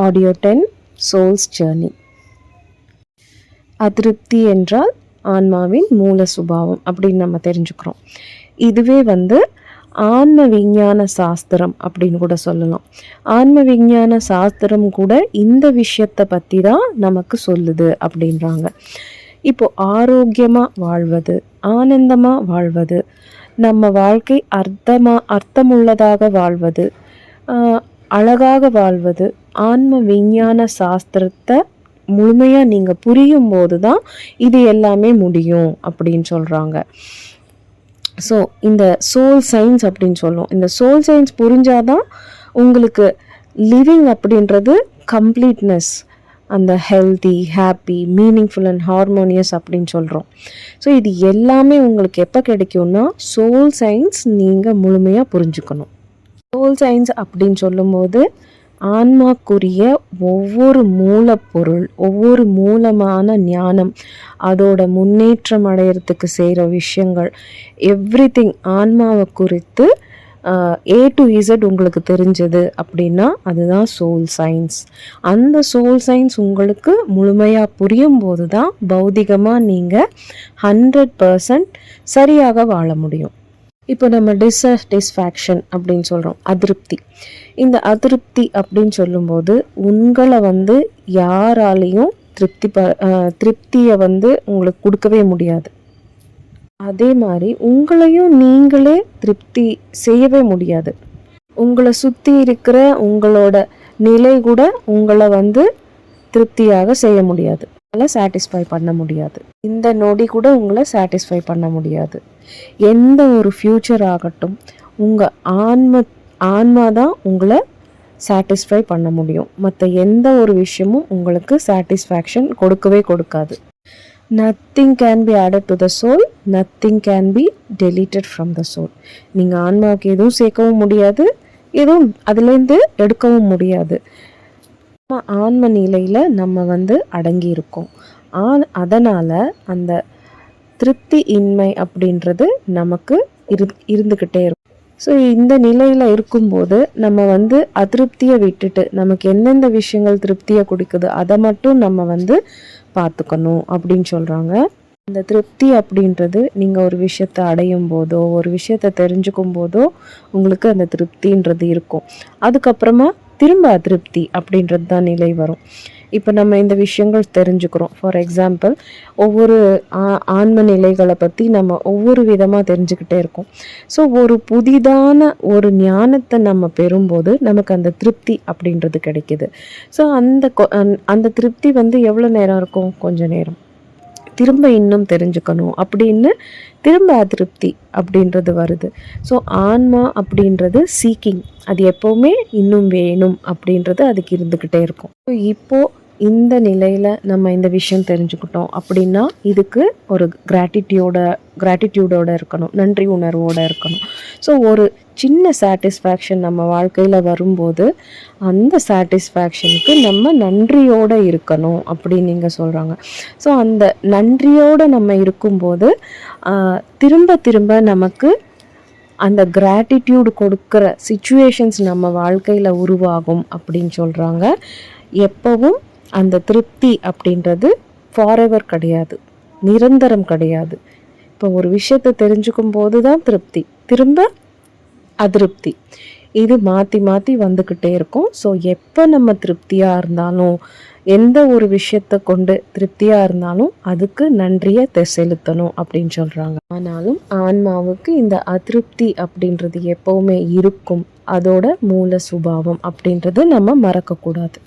Audio ten souls journey அதிருப்தி என்றால் ஆன்மாவின் மூல சுபாவம் அப்படின்னு நம்ம தெரிஞ்சுக்கிறோம். இதுவே வந்து ஆன்ம விஞ்ஞான சாஸ்திரம் அப்படின்னு கூட சொல்லலாம். ஆன்ம விஞ்ஞான சாஸ்திரம் கூட இந்த விஷயத்தை பற்றி தான் நமக்கு சொல்லுது அப்படின்றாங்க. இப்போ ஆரோக்கியமாக வாழ்வது ஆனந்தமாக வாழ்வது நம்ம வாழ்க்கை அர்த்தமாக அர்த்தமுள்ளதாக வாழ்வது அழகாக வாழ்வது ஆன்ம விஞ்ஞான சாஸ்திரத்தை முழுமையாக நீங்கள் புரியும் போது தான் இது எல்லாமே முடியும் அப்படின்னு சொல்கிறாங்க ஸோ இந்த சோல் சயின்ஸ் அப்படின்னு சொல்லுவோம் இந்த சோல் சயின்ஸ் புரிஞ்சாதான் உங்களுக்கு லிவிங் அப்படின்றது கம்ப்ளீட்னஸ் அந்த healthy happy meaningful and harmonious அப்படின்னு சொல்கிறோம் ஸோ இது எல்லாமே உங்களுக்கு எப்போ கிடைக்கும்னா சோல் சயின்ஸ் நீங்கள் முழுமையாக புரிஞ்சுக்கணும். சோல் சயின்ஸ் அப்படின்னு சொல்லும்போது ஆன்மாக்குரிய ஒவ்வொரு மூலப்பொருள் ஒவ்வொரு மூலமான ஞானம் அதோட முன்னேற்றம் அடையிறதுக்கு செய்கிற விஷயங்கள் எவ்ரி திங் ஆன்மாவை குறித்து ஏ டு இசட் உங்களுக்கு தெரிஞ்சது அப்படின்னா அதுதான் சோல் சயின்ஸ் அந்த சோல் சயின்ஸ் உங்களுக்கு முழுமையாக புரியும் போது தான் பௌதிகமாக நீங்கள் ஹண்ட்ரட் பர்சன்ட் சரியாக வாழ முடியும். இப்போ நம்ம டிஸ்சாட்டிஸ்ஃபேக்ஷன் அப்படின்னு சொல்கிறோம் அதிருப்தி. இந்த அதிருப்தி அப்படின்னு சொல்லும்போது உங்களை வந்து யாராலையும் திருப்தி ப திருப்தியை வந்து உங்களுக்கு கொடுக்கவே முடியாது. அதே மாதிரி உங்களையும் நீங்களே திருப்தி செய்யவே முடியாது. உங்களை சுற்றி இருக்கிற உங்களோட நிலை கூட உங்களை வந்து திருப்தியாக செய்ய முடியாது. உங்களை சாட்டிஸ்ஃபை பண்ண முடியாது. இந்த நொடி கூட உங்களை சாட்டிஸ்ஃபை பண்ண முடியாது. எந்த ஒரு ஃப்யூச்சர் ஆகட்டும் உங்கள் ஆன்ம ஆன்மா தான் உங்களை சாட்டிஸ்ஃபை பண்ண முடியும். மற்ற எந்த ஒரு விஷயமும் உங்களுக்கு சாட்டிஸ்ஃபேக்ஷன் கொடுக்கவே கொடுக்காது. Nothing can be added to the soul nothing can be deleted from the soul நீங்கள் ஆன்மாவுக்கு எதுவும் சேர்க்கவும் முடியாது எதுவும் அதுலேருந்து எடுக்கவும் முடியாது. ஆன்ம நிலையில் நம்ம வந்து அடங்கி இருக்கோம் ஆன் அதனால் அந்த திருப்தி இன்மை அப்படின்றது நமக்கு இரு இருந்துக்கிட்டே இருக்கும். ஸோ இந்த நிலையில் இருக்கும்போது நம்ம வந்து அதிருப்தியை விட்டுட்டு நமக்கு எந்தெந்த விஷயங்கள் திருப்தியை கொடுக்குது அதை மட்டும் நம்ம வந்து பார்த்துக்கணும் அப்படின்னு சொல்கிறாங்க இந்த திருப்தி அப்படின்றது நீங்கள் ஒரு விஷயத்தை அடையும் போதோ ஒரு விஷயத்த தெரிஞ்சுக்கும் போதோ உங்களுக்கு அந்த திருப்தின்றது இருக்கும். அதுக்கப்புறமா திரும்ப அதிருப்தி அப்படின்றது தான் நிலை வரும். இப்போ நம்ம இந்த விஷயங்கள் தெரிஞ்சுக்கிறோம். ஃபார் எக்ஸாம்பிள் ஒவ்வொரு ஆன்ம நிலைகளை பற்றி நம்ம ஒவ்வொரு விதமாக தெரிஞ்சுக்கிட்டே இருக்கோம். ஸோ ஒரு புதிதான ஒரு ஞானத்தை நம்ம பெறும்போது நமக்கு அந்த திருப்தி அப்படின்றது கிடைக்கிது. ஸோ அந்த அந்த திருப்தி வந்து எவ்வளோ நேரம் இருக்கும்? கொஞ்சம் நேரம். திரும்ப இன்னும் தெரிஞ்சுக்கணும் அப்படின்னு திரும்ப அதிருப்தி அப்படின்றது வருது. ஸோ ஆன்மா அப்படின்றது சீக்கிங் அது எப்போவுமே இன்னும் வேணும் அப்படின்றது அதுக்கு இருந்துக்கிட்டே இருக்கும். ஸோ இப்போது இந்த நிலையில் நம்ம இந்த விஷயம் தெரிஞ்சுக்கிட்டோம் அப்படின்னா இதுக்கு ஒரு கிராட்டிடியூட கிராட்டிடியூடோடு இருக்கணும். நன்றி உணர்வோடு இருக்கணும். ஸோ ஒரு சின்ன சாட்டிஸ்ஃபேக்ஷன் நம்ம வாழ்க்கையில் வரும்போது அந்த சாட்டிஸ்ஃபேக்ஷனுக்கு நம்ம நன்றியோடு இருக்கணும் அப்படின்னு நீங்கள் சொல்கிறாங்க ஸோ அந்த நன்றியோடு நம்ம இருக்கும்போது திரும்ப திரும்ப நமக்கு அந்த கிராட்டிடியூடு கொடுக்குற சுச்சுவேஷன்ஸ் நம்ம வாழ்க்கையில் உருவாகும் அப்படின்னு சொல்கிறாங்க எப்போவும் அந்த திருப்தி அப்படின்றது ஃபாரெவர் கிடையாது. நிரந்தரம் கிடையாது. இப்போ ஒரு விஷயத்தை தெரிஞ்சுக்கும் போது தான் திருப்தி. திரும்ப அதிருப்தி. இது மாற்றி மாற்றி வந்துக்கிட்டே இருக்கும். ஸோ எப்போ நம்ம திருப்தியாக இருந்தாலும் எந்த ஒரு விஷயத்தை கொண்டு திருப்தியாக இருந்தாலும் அதுக்கு நன்றியை செலுத்தணும் அப்படின்னு சொல்கிறாங்க ஆனாலும் ஆன்மாவுக்கு இந்த அதிருப்தி அப்படின்றது எப்போவுமே இருக்கும். அதோட மூல சுபாவம் அப்படின்றது நம்ம மறக்கக்கூடாது.